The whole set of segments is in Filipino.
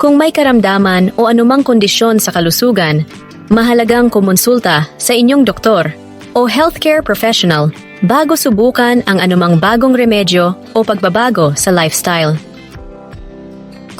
Kung may karamdaman o anumang kondisyon sa kalusugan, mahalagang kumonsulta sa inyong doktor o healthcare professional bago subukan ang anumang bagong remedyo o pagbabago sa lifestyle.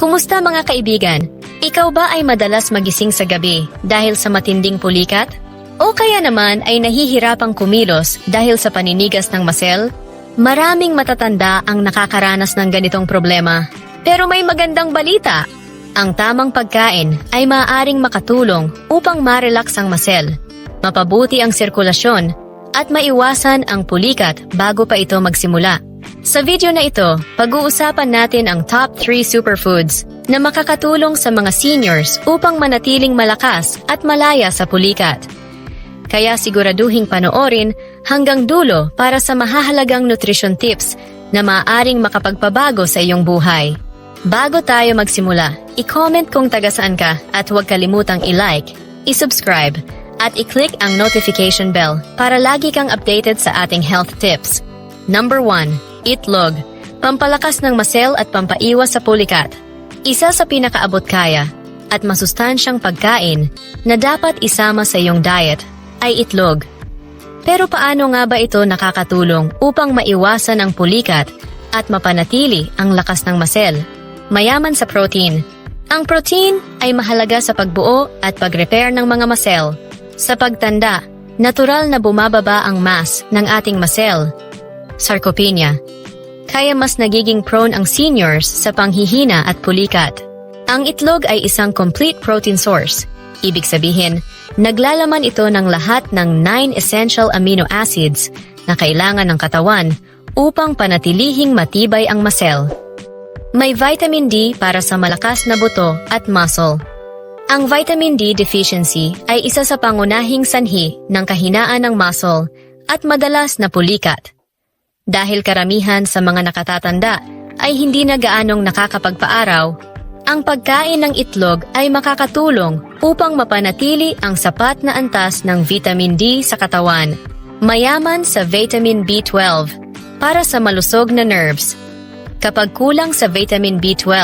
Kumusta mga kaibigan? Ikaw ba ay madalas magising sa gabi dahil sa matinding pulikat? O kaya naman ay nahihirapang kumilos dahil sa paninigas ng masel? Maraming matatanda ang nakakaranas ng ganitong problema. Pero may magandang balita. Ang tamang pagkain ay maaaring makatulong upang ma-relax ang masel, mapabuti ang sirkulasyon, at maiwasan ang pulikat bago pa ito magsimula. Sa video na ito, pag-uusapan natin ang top 3 superfoods na makakatulong sa mga seniors upang manatiling malakas at malaya sa pulikat. Kaya siguraduhing panoorin hanggang dulo para sa mahahalagang nutrition tips na maaaring makapagpabago sa iyong buhay. Bago tayo magsimula, i-comment kung taga saan ka at huwag kalimutang i-like, i-subscribe, at i-click ang notification bell para lagi kang updated sa ating health tips. Number 1. Itlog. Pampalakas ng masel at pampaiwas sa pulikat. Isa sa pinakaabot kaya at masustansyang pagkain na dapat isama sa iyong diet ay itlog. Pero paano nga ba ito nakakatulong upang maiwasan ang pulikat at mapanatili ang lakas ng masel? Mayaman sa protein. Ang protein ay mahalaga sa pagbuo at pag-repair ng mga masel. Sa pagtanda, natural na bumababa ang mass ng ating masel. Sarcopenia. Kaya mas nagiging prone ang seniors sa panghihina at pulikat. Ang itlog ay isang complete protein source. Ibig sabihin, naglalaman ito ng lahat ng 9 essential amino acids na kailangan ng katawan upang panatilihing matibay ang masel. May vitamin D para sa malakas na buto at muscle. Ang vitamin D deficiency ay isa sa pangunahing sanhi ng kahinaan ng muscle at madalas na pulikat. Dahil karamihan sa mga nakatatanda ay hindi na gaanong nakakapagpaaraw, ang pagkain ng itlog ay makakatulong upang mapanatili ang sapat na antas ng vitamin D sa katawan. Mayaman sa vitamin B12 para sa malusog na nerves. Kapag kulang sa vitamin B12,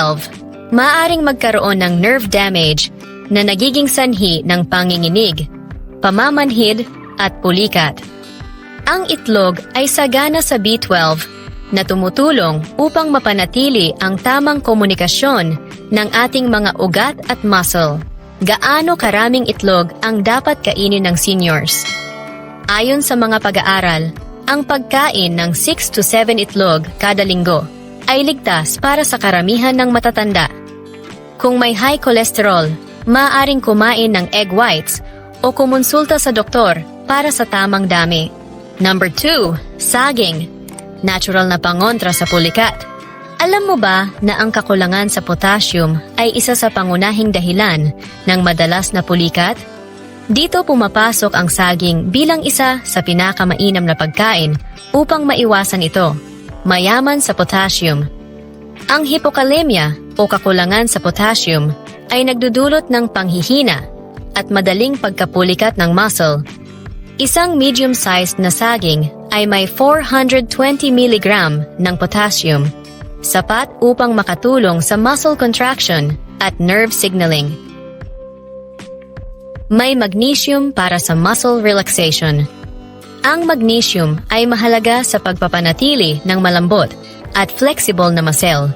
maaaring magkaroon ng nerve damage na nagiging sanhi ng panginginig, pamamanhid at pulikat. Ang itlog ay sagana sa B12 na tumutulong upang mapanatili ang tamang komunikasyon ng ating mga ugat at muscle. Gaano karaming itlog ang dapat kainin ng seniors? Ayon sa mga pag-aaral, ang pagkain ng 6 to 7 itlog kada linggo ay ligtas para sa karamihan ng matatanda. Kung may high cholesterol, maaaring kumain ng egg whites o kumonsulta sa doktor para sa tamang dami. Number 2, saging. Natural na pangontra sa pulikat. Alam mo ba na ang kakulangan sa potassium ay isa sa pangunahing dahilan ng madalas na pulikat? Dito pumapasok ang saging bilang isa sa pinakamainam na pagkain upang maiwasan ito. Mayaman sa potassium. Ang hypokalemia o kakulangan sa potassium ay nagdudulot ng panghihina at madaling pagkapulikat ng muscle. Isang medium-sized na saging ay may 420 mg ng potassium, sapat upang makatulong sa muscle contraction at nerve signaling. May magnesium para sa muscle relaxation. Ang magnesium ay mahalaga sa pagpapanatili ng malambot at flexible na muscle.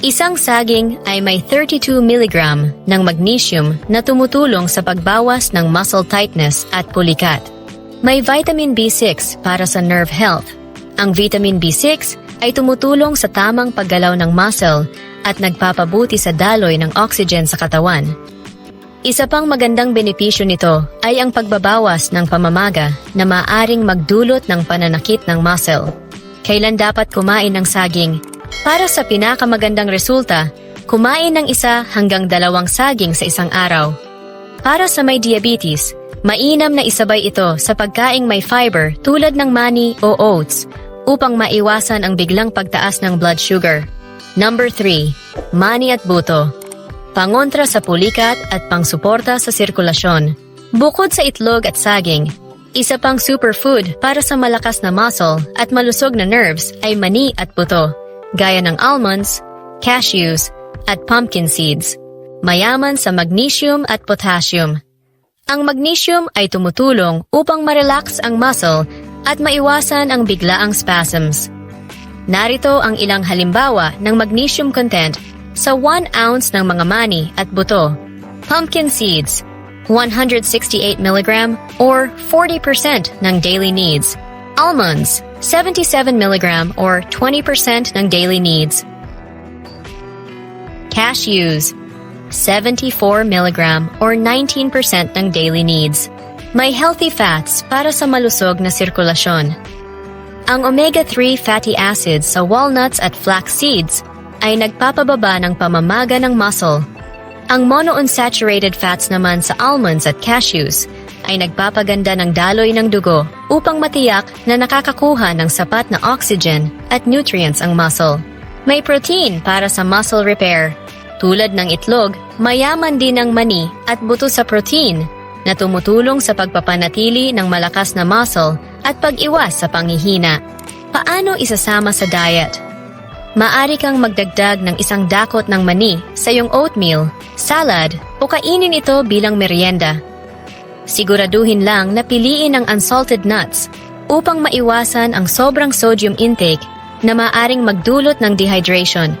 Isang saging ay may 32 mg ng magnesium na tumutulong sa pagbawas ng muscle tightness at pulikat. May vitamin B6 para sa nerve health. Ang vitamin B6 ay tumutulong sa tamang paggalaw ng muscle at nagpapabuti sa daloy ng oxygen sa katawan. Isa pang magandang benepisyo nito ay ang pagbabawas ng pamamaga na maaring magdulot ng pananakit ng muscle. Kailan dapat kumain ng saging? Para sa pinakamagandang resulta, Kumain ng isa hanggang dalawang saging sa isang araw. Para sa may diabetes, mainam na isabay ito sa pagkaing may fiber tulad ng mani o oats upang maiwasan ang biglang pagtaas ng blood sugar. Number 3. Mani at buto. Pangontra sa pulikat at pangsuporta sa sirkulasyon. Bukod sa itlog at saging, isa pang superfood para sa malakas na muscle at malusog na nerves ay mani at buto, gaya ng almonds, cashews, at pumpkin seeds. Mayaman sa magnesium at potassium. Ang magnesium ay tumutulong upang ma-relax ang muscle at maiwasan ang biglaang spasms. Narito ang ilang halimbawa ng magnesium content sa 1 ounce ng mga mani at buto. Pumpkin seeds, 168 mg or 40% ng daily needs. Almonds, 77 mg or 20% ng daily needs. Cashews, 74 mg or 19% ng daily needs. May healthy fats para sa malusog na sirkulasyon. Ang omega-3 fatty acids sa walnuts at flax seeds ay nagpapababa ng pamamaga ng muscle. Ang monounsaturated fats naman sa almonds at cashews ay nagpapaganda ng daloy ng dugo upang matiyak na nakakakuha ng sapat na oxygen at nutrients ang muscle. May protein para sa muscle repair. Tulad ng itlog, mayaman din ang mani at buto sa protein na tumutulong sa pagpapanatili ng malakas na muscle at pag-iwas sa panghihina. Paano isasama sa diet? Maari kang magdagdag ng isang dakot ng mani sa iyong oatmeal, salad o kainin ito bilang merienda. Siguraduhin lang na piliin ang unsalted nuts upang maiwasan ang sobrang sodium intake na maaring magdulot ng dehydration.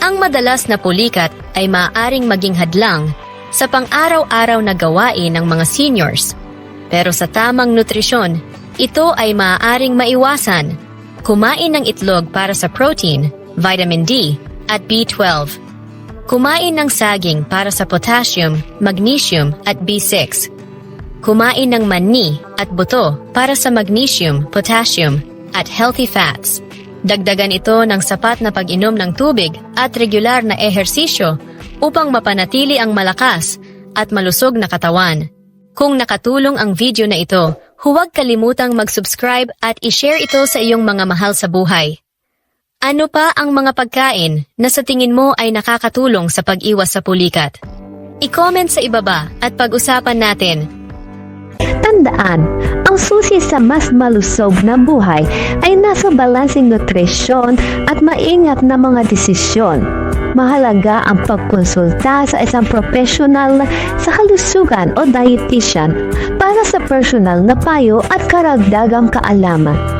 Ang madalas na pulikat ay maaaring maging hadlang sa pang-araw-araw na gawain ng mga seniors. Pero sa tamang nutrisyon, ito ay maaaring maiwasan. Kumain ng itlog para sa protein, vitamin D, at B12. Kumain ng saging para sa potassium, magnesium, at B6. Kumain ng mani at buto para sa magnesium, potassium, at healthy fats. Dagdagan ito ng sapat na pag-inom ng tubig at regular na ehersisyo upang mapanatili ang malakas at malusog na katawan. Kung nakatulong ang video na ito, huwag kalimutang mag-subscribe at i-share ito sa iyong mga mahal sa buhay. Ano pa ang mga pagkain na sa tingin mo ay nakakatulong sa pag-iwas sa pulikat? I-comment sa ibaba at pag-usapan natin Tandaan, ang susi sa mas malusog na buhay ay nasa balansing nutrisyon at maingat na mga desisyon. Mahalaga ang pagkonsulta sa isang profesional sa kalusugan o dietitian para sa personal na payo at karagdagang kaalaman.